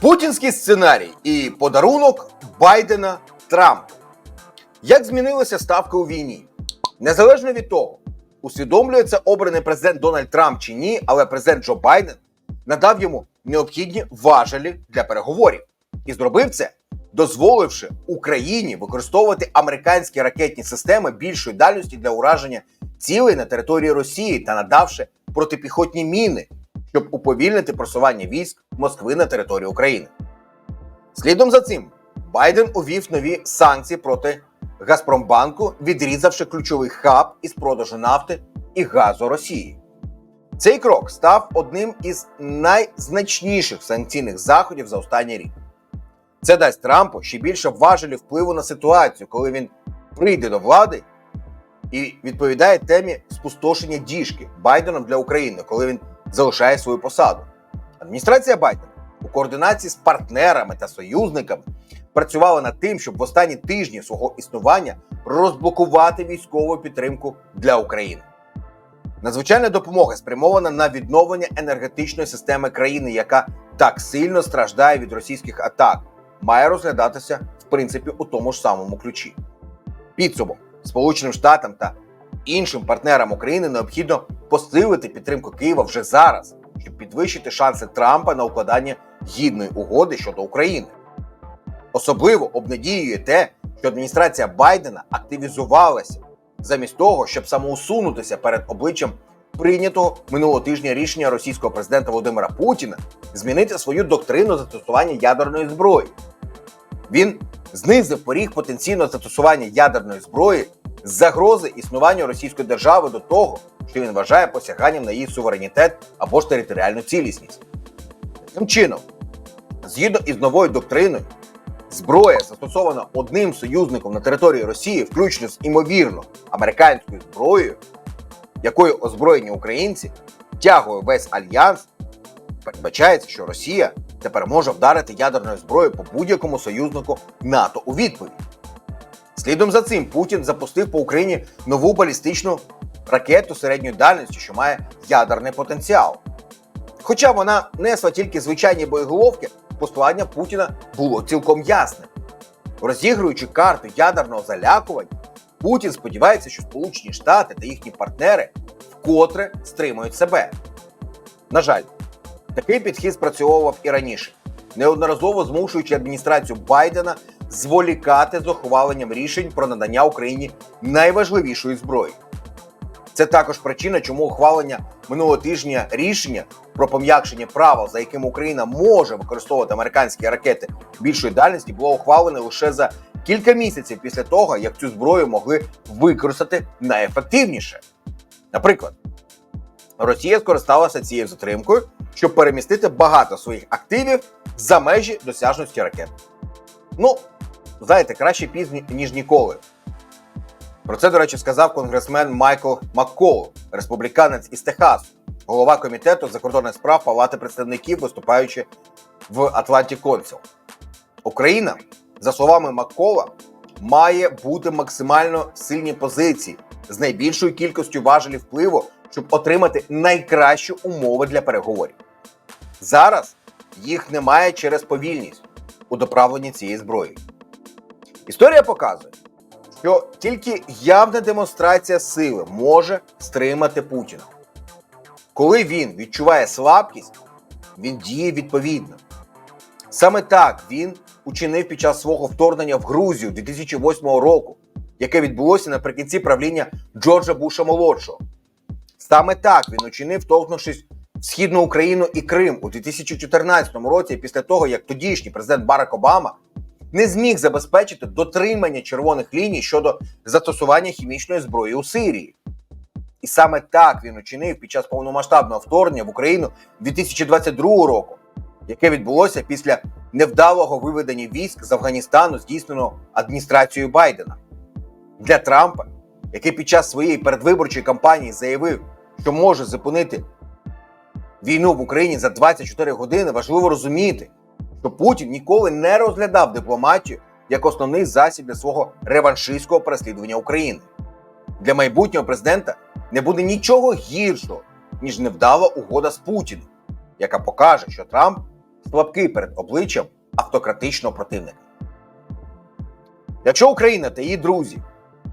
Путінський сценарій і подарунок Байдена Трампу. Як змінилася ставка у війні? Незалежно від того, усвідомлює це обраний президент Дональд Трамп чи ні, але президент Джо Байден надав йому необхідні важелі для переговорів і зробив це, дозволивши Україні використовувати американські ракетні системи більшої дальності для ураження цілей на території Росії та надавши протипіхотні міни, щоб уповільнити просування військ Москви на територію України. Слідом за цим Байден увів нові санкції проти Газпромбанку, відрізавши ключовий хаб із продажу нафти і газу Росії. Цей крок став одним із найзначніших санкційних заходів за останній рік. Це дасть Трампу ще більше важелів впливу на ситуацію, коли він прийде до влади і відповідає темі спустошення діжки Байденом для України, коли він залишає свою посаду. Адміністрація Байдена у координації з партнерами та союзниками працювала над тим, щоб в останні тижні свого існування розблокувати військову підтримку для України. Надзвичайна допомога спрямована на відновлення енергетичної системи країни, яка так сильно страждає від російських атак, має розглядатися в принципі у тому ж самому ключі. Підсумок Сполученим Штатам та іншим партнерам України необхідно посилити підтримку Києва вже зараз, щоб підвищити шанси Трампа на укладання гідної угоди щодо України. Особливо обнадіює те, що адміністрація Байдена активізувалася замість того, щоб самоусунутися перед обличчям прийнятого минулого тижня рішення російського президента Володимира Путіна змінити свою доктрину застосування ядерної зброї. Він знизив поріг потенційного застосування ядерної зброї загрози існуванню російської держави до того, що він вважає посяганням на її суверенітет або ж територіальну цілісність. Таким чином, згідно із новою доктриною, зброя, застосована одним союзником на території Росії, включно з імовірно американською зброєю, якою озброєні українці, тягує весь альянс, передбачається, що Росія тепер може вдарити ядерною зброєю по будь-якому союзнику НАТО у відповідь. Слідом за цим Путін запустив по Україні нову балістичну ракету середньої дальності, що має ядерний потенціал. Хоча вона несла тільки звичайні боєголовки, послання Путіна було цілком ясним. Розігруючи карту ядерного залякування, Путін сподівається, що Сполучені Штати та їхні партнери вкотре стримують себе. На жаль, такий підхід спрацьовував і раніше, неодноразово змушуючи адміністрацію Байдена зволікати з ухваленням рішень про надання Україні найважливішої зброї. Це також причина, чому ухвалення минулого тижня рішення про пом'якшення правил, за яким Україна може використовувати американські ракети більшої дальності, було ухвалене лише за кілька місяців після того, як цю зброю могли використати найефективніше. Наприклад, Росія скористалася цією затримкою, щоб перемістити багато своїх активів за межі досяжності ракет. Ну, знаєте, краще пізно, ніж ніколи. Про це, до речі, сказав конгресмен Майкл Маккол, республіканець із Техасу, голова комітету закордонних справ Палати представників, виступаючи в Атланті Консіл. Україна, за словами Маккола, має бути максимально в сильній позиції з найбільшою кількістю важелів впливу, щоб отримати найкращі умови для переговорів. Зараз їх немає через повільність у доправленні цієї зброї. Історія показує, що тільки явна демонстрація сили може стримати Путіна. Коли він відчуває слабкість, він діє відповідно. Саме так він учинив під час свого вторгнення в Грузію 2008 року, яке відбулося наприкінці правління Джорджа Буша молодшого. Саме так він учинив, вторгнувшись в східну Україну і Крим у 2014 році, після того як тодішній президент Барак Обама не зміг забезпечити дотримання червоних ліній щодо застосування хімічної зброї у Сирії. І саме так він учинив під час повномасштабного вторгнення в Україну 2022 року, яке відбулося після невдалого виведення військ з Афганістану, здійсненого адміністрацією Байдена. Для Трампа, який під час своєї передвиборчої кампанії заявив, що може зупинити війну в Україні за 24 години, важливо розуміти, що Путін ніколи не розглядав дипломатію як основний засіб для свого реваншистського переслідування України. Для майбутнього президента не буде нічого гіршого, ніж невдала угода з Путіним, яка покаже, що Трамп слабкий перед обличчям автократичного противника. Якщо Україна та її друзі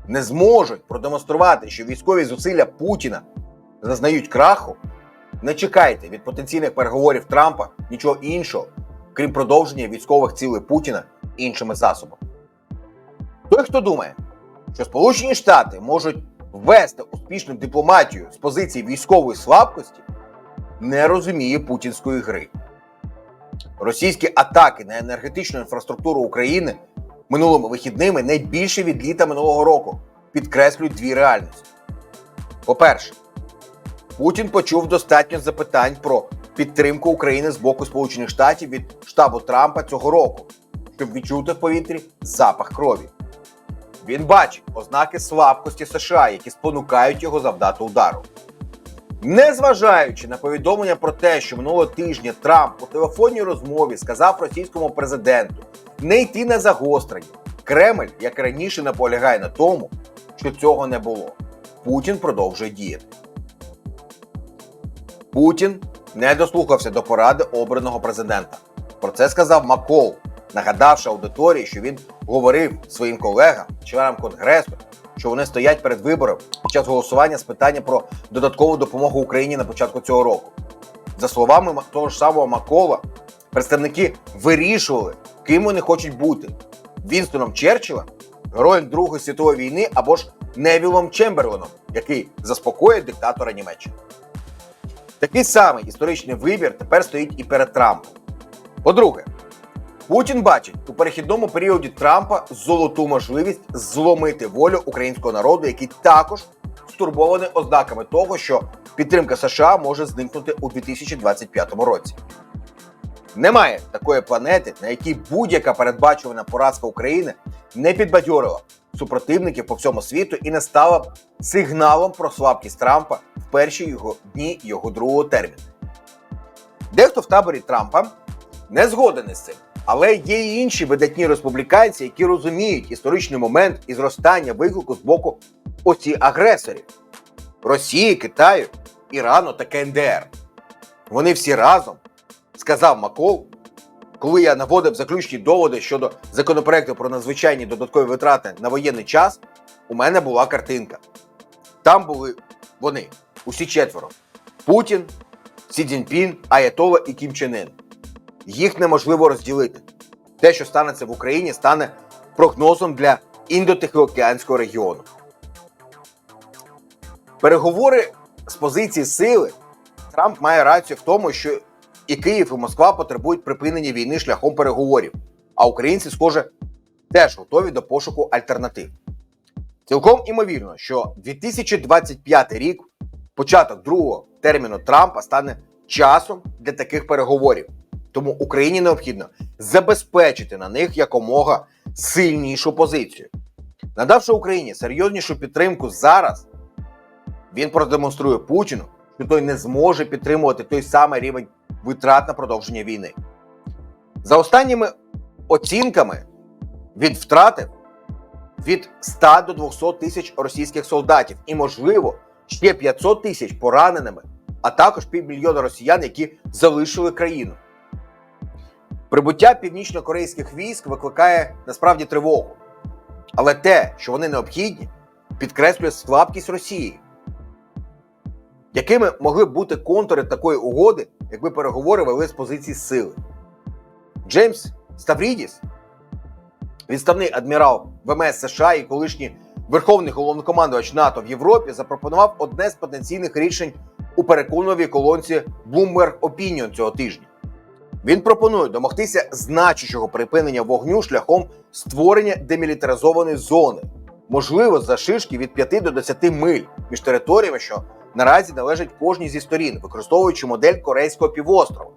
не зможуть продемонструвати, що військові зусилля Путіна зазнають краху, не чекайте від потенційних переговорів Трампа нічого іншого, крім продовження військових цілей Путіна іншими засобами. Той, хто думає, що Сполучені Штати можуть ввести успішну дипломатію з позиції військової слабкості, не розуміє путінської гри. Російські атаки на енергетичну інфраструктуру України минулими вихідними найбільше від літа минулого року підкреслюють дві реальності. По-перше, Путін почув достатньо запитань про підтримку України з боку Сполучених Штатів від штабу Трампа цього року, щоб відчути в повітрі запах крові. Він бачить ознаки слабкості США, які спонукають його завдати удару. Незважаючи на повідомлення про те, що минулого тижня Трамп у телефонній розмові сказав російському президенту не йти на загострення, Кремль, як раніше, наполягає на тому, що цього не було. Путін продовжує діяти. Путін не дослухався до поради обраного президента. Про це сказав Макол, нагадавши аудиторії, що він говорив своїм колегам, членам конгресу, що вони стоять перед вибором під час голосування з питання про додаткову допомогу Україні на початку цього року. За словами того ж самого Макола, представники вирішували, ким вони хочуть бути: Вінстоном Черчиллем, героєм Другої світової війни або ж Невілом Чемберленом, який заспокоює диктатора Німеччини. Такий самий історичний вибір тепер стоїть і перед Трампом. По-друге, Путін бачить у перехідному періоді Трампа золоту можливість зломити волю українського народу, який також стурбований ознаками того, що підтримка США може зникнути у 2025 році. Немає такої планети, на якій будь-яка передбачувана поразка України не підбадьорила супротивників по всьому світу і не стала б сигналом про слабкість Трампа в перші його дні його другого терміну. Дехто в таборі Трампа не згоден із цим, але є й інші видатні республіканці, які розуміють історичний момент і зростання виклику з боку оці агресорів Росії, Китаю, Ірану та КНДР. Вони всі разом, сказав Макол, коли я наводив заключні доводи щодо законопроекту про надзвичайні додаткові витрати на воєнний час, у мене була картинка. Там були вони, усі четверо: Путін, Сі Цзіньпін, Аятола і Кім Чен Ін. Їх неможливо розділити. Те, що станеться в Україні, стане прогнозом для індотихоокеанського регіону. Переговори з позиції сили Трамп має рацію в тому, що і Київ, і Москва потребують припинення війни шляхом переговорів, а українці, схоже, теж готові до пошуку альтернатив. Цілком імовірно, що 2025 рік, початок другого терміну Трампа, стане часом для таких переговорів. Тому Україні необхідно забезпечити на них якомога сильнішу позицію. Надавши Україні серйознішу підтримку зараз, він продемонструє Путіну, що той не зможе підтримувати той самий рівень витрат на продовження війни. За останніми оцінками від втрати від 100 до 200 тисяч російських солдатів і, можливо, ще 500 тисяч пораненими, а також півмільйона росіян, які залишили країну. Прибуття північно-корейських військ викликає насправді тривогу. Але те, що вони необхідні, підкреслює слабкість Росії. Якими могли б бути контури такої угоди, якби переговори вели з позиції сили? Джеймс Ставрідіс, відставний адмірал ВМС США і колишній верховний головнокомандувач НАТО в Європі, запропонував одне з потенційних рішень у переконливій колонці Bloomberg Opinion цього тижня. Він пропонує домогтися значущого припинення вогню шляхом створення демілітаризованої зони, можливо, за шишки від 5 до 10 миль між територіями, що наразі належать кожній зі сторін, використовуючи модель Корейського півострова,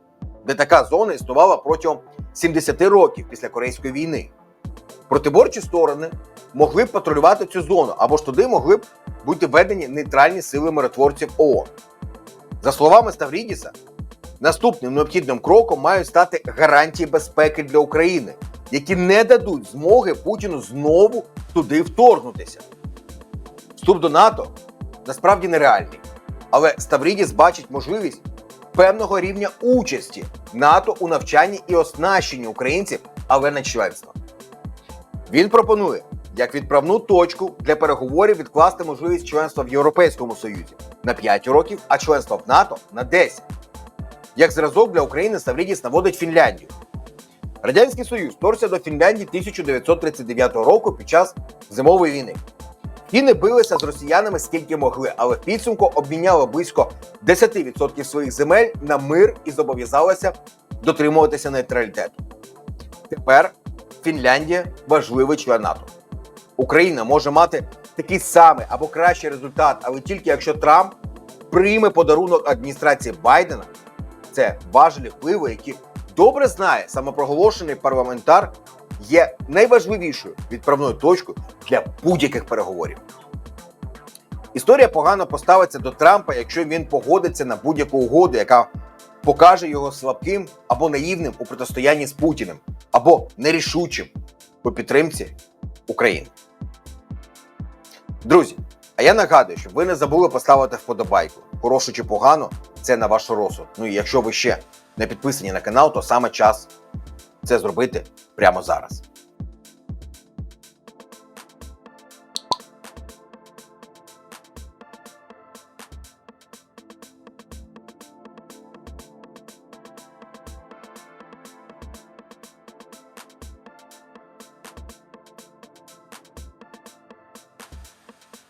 де така зона існувала протягом 70 років після Корейської війни. Протиборчі сторони могли б патрулювати цю зону, або ж туди могли б бути введені нейтральні сили миротворців ООН. За словами Ставрідіса, наступним необхідним кроком мають стати гарантії безпеки для України, які не дадуть змоги Путіну знову туди вторгнутися. Вступ до НАТО насправді нереальний, але Ставрідіс бачить можливість певного рівня участі НАТО у навчанні і оснащенні українців, але не членства. Він пропонує як відправну точку для переговорів відкласти можливість членства в Європейському Союзі на 5 років, а членство в НАТО на 10. Як зразок для України Ставрідіс наводить Фінляндію. Радянський Союз вторгся до Фінляндії 1939 року під час зимової війни. Фіни билися з росіянами скільки могли, але в підсумку обміняли близько 10% своїх земель на мир і зобов'язалися дотримуватися нейтралітету. Тепер Фінляндія важливий член НАТО. Україна може мати такий самий або кращий результат, але тільки якщо Трамп прийме подарунок адміністрації Байдена, це важелі впливу, які добре знає самопроголошений парламентар, є найважливішою відправною точкою для будь-яких переговорів. Історія погано поставиться до Трампа, якщо він погодиться на будь-яку угоду, яка покаже його слабким або наївним у протистоянні з Путіним, або нерішучим у підтримці України. Друзі, а я нагадую, щоб ви не забули поставити вподобайку. Хорошу чи погано, це на ваш розсуд. Ну і якщо ви ще не підписані на канал, то саме час це зробити прямо зараз.